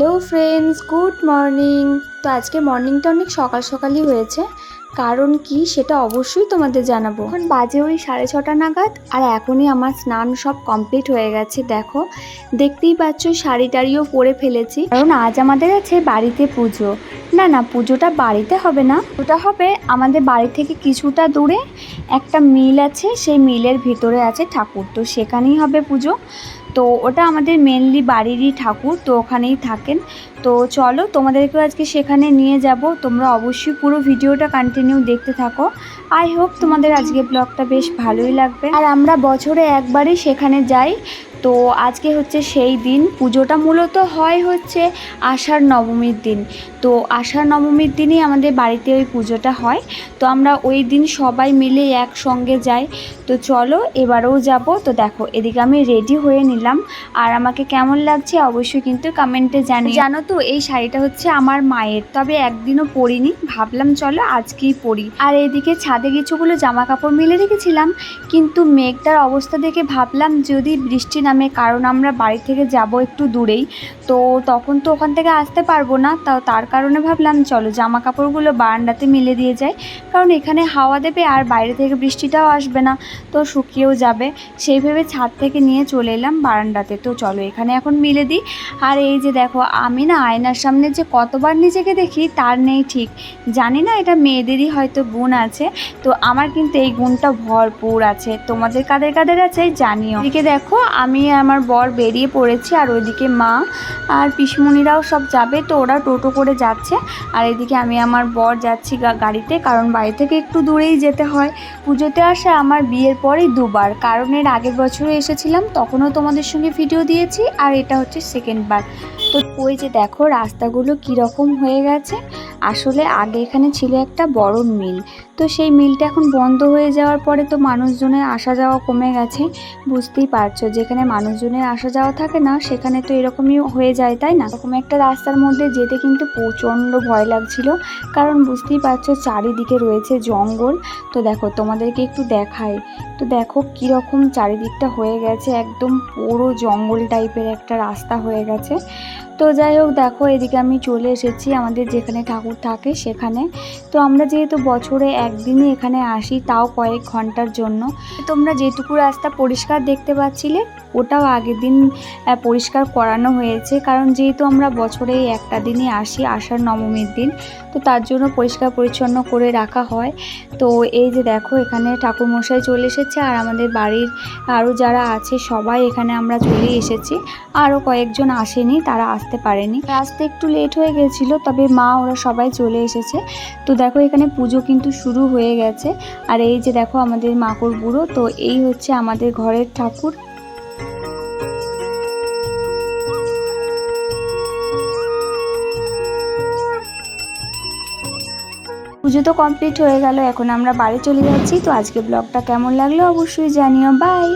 Hello friends good morning. তো আজকে মর্নিংটা অনেক সকাল সকালই হয়েছে। কারণ কি সেটা অবশ্যই তোমাদের জানাব। এখন বাজে ওই সাড়ে ছটা নাগাদ আর এখনই আমার স্নান সব কমপ্লিট হয়ে গেছে, দেখো। দেখতেই পাচ্ছ শাড়ি টাড়িও পরে ফেলেছি। কারণ আজ আমাদের আছে বাড়িতে পুজো। না না, পুজোটা বাড়িতে হবে না। ওটা হবে আমাদের বাড়ি থেকে কিছুটা দূরে একটা মিল আছে, সেই মিলের ভিতরে আছে ঠাকুর। তো সেখানেই হবে পুজো। তো ওটা আমাদের মেনলি বাড়িরই ঠাকুর, তো ওখানেই থাকেন। তো চলো তোমাদেরকেও আজকে সেখানে নিয়ে যাব। তোমরা অবশ্যই পুরো ভিডিওটা কন্টিনিউ দেখতে থাকো। আই হোপ তোমাদের আজকে ব্লগটা বেশ ভালোই লাগবে। আর আমরা বছরে একবারই সেখানে যাই। তো আজকে হচ্ছে সেই দিন। পুজোটা মূলত হয় হচ্ছে আষাঢ় নবমীর দিন। তো আষাঢ় নবমীর দিনই আমাদের বাড়িতে ওই পুজোটা হয়। তো আমরা ওই দিন সবাই মিলে একসঙ্গে যাই। তো চলো এবারেও যাব। তো দেখো, এদিকে আমি রেডি হয়ে নিলাম। আর আমাকে কেমন লাগছে অবশ্যই কিন্তু কমেন্টে জানি জানো তো, এই শাড়িটা হচ্ছে আমার মায়ের। তবে একদিনও পরিনি। ভাবলাম চলো আজকেই পরি। আর এদিকে ছাদে কিছুগুলো জামা কাপড় মিলে রেখেছিলাম। কিন্তু মেঘটার অবস্থা দেখে ভাবলাম যদি বৃষ্টি নামে, কারণ আমরা বাড়ি থেকে যাব একটু দূরেই। তো তখন তো ওখান থেকে আসতে পারব না, তাও তার কারণে ভাবলাম চলো জামা কাপড়গুলো বারান্দাতে মিলে দিয়ে যাই। কারণ এখানে হাওয়া দেবে আর বাইরে থেকে বৃষ্টিটাও আসবে না, তো শুকিয়েও যাবে। সেই ভেবে ছাদ থেকে নিয়ে চলে এলাম বারান্দাতে। তো চলো এখানে এখন মিলে দিই। আর এই যে দেখো, আমি না আয়নার সামনে যে কতবার নিজেকে দেখি তার নেই ঠিক। জানি না, এটা মেয়েদেরই হয়তো গুণ আছে। তো আমার কিন্তু এই গুণটা ভরপুর আছে। তোমাদের কাদের কাদের আছে জানিও। এদিকে দেখো, আমি আর আমার বর বেরিয়ে পড়েছি আর ওইদিকে মা আর পিসমণিরাও সব যাবে, তো ওরা টোটো করে যাচ্ছে। আর এদিকে আমি আমার বর যাচ্ছি গাড়িতে, কারণ বাড়ি থেকে একটু দূরেই যেতে হয়। পুজোতে আসা আমার বিয়ের পরেই দুবার। কারণ এর আগের বছরও এসেছিলাম, তখনও তোমাদের সঙ্গে ভিডিও দিয়েছি, আর এটা হচ্ছে সেকেন্ড বার। তো ওই যে দেখো, রাস্তাগুলো কীরকম হয়ে গেছে। আসলে আগে এখানে ছিল একটা বড় মিল। তো সেই মিলটা এখন বন্ধ হয়ে যাওয়ার পরে তো মানুষজনের আসা যাওয়া কমে গেছে। বুঝতেই পারছ, যেখানে মানুষজনের আসা যাওয়া থাকে না, সেখানে তো এরকমই হয়ে যায়, তাই না? এরকম একটা রাস্তার মধ্যে যেতে কিন্তু প্রচণ্ড ভয় লাগছিল। কারণ বুঝতেই পারছ, চারিদিকে রয়েছে জঙ্গল। তো দেখো, তোমাদেরকে একটু দেখাই। তো দেখো, কীরকম চারিদিকটা হয়ে গেছে, একদম পুরো জঙ্গল টাইপের একটা রাস্তা হয়ে গেছে। তো যাই হোক, দেখো, এদিকে আমি চলে এসেছি আমাদের যেখানে ঠাকুর থাকে সেখানে। তো আমরা যেহেতু বছরে একদিনই এখানে আসি, তাও কয়েক ঘণ্টার জন্য। তোমরা যেটুকু রাস্তা পরিষ্কার দেখতে পাচ্ছিলে ওটাও আগের দিন পরিষ্কার করানো হয়েছে। কারণ যেহেতু আমরা বছরে একটা দিনই আসি, আষাঢ় নবমীর দিন, তো তার জন্য পরিষ্কার পরিচ্ছন্ন করে রাখা হয়। তো এই যে দেখো, এখানে ঠাকুরমশাই চলে এসেছে আর আমাদের বাড়ির আরও যারা আছে, সবাই এখানে আমরা চলে এসেছি। আরও কয়েকজন আসেনি, তারা আসতে পারেনি। আসতে একটু লেট হয়ে গেছিল, তবে মা, ওরা সবাই চলে এসেছে। তো দেখো, এখানে পুজো কিন্তু শুরু হয়ে গেছে। আর এই যে দেখো, আমাদের মাকড় বুড়ো তো এই হচ্ছে আমাদের ঘরের ঠাকুর। পুজো তো কমপ্লিট হয়ে গেল, এখন আমরা বাড়ি চলে যাচ্ছি। তো আজকে ব্লগটা কেমন লাগল অবশ্যই জানিও। বাই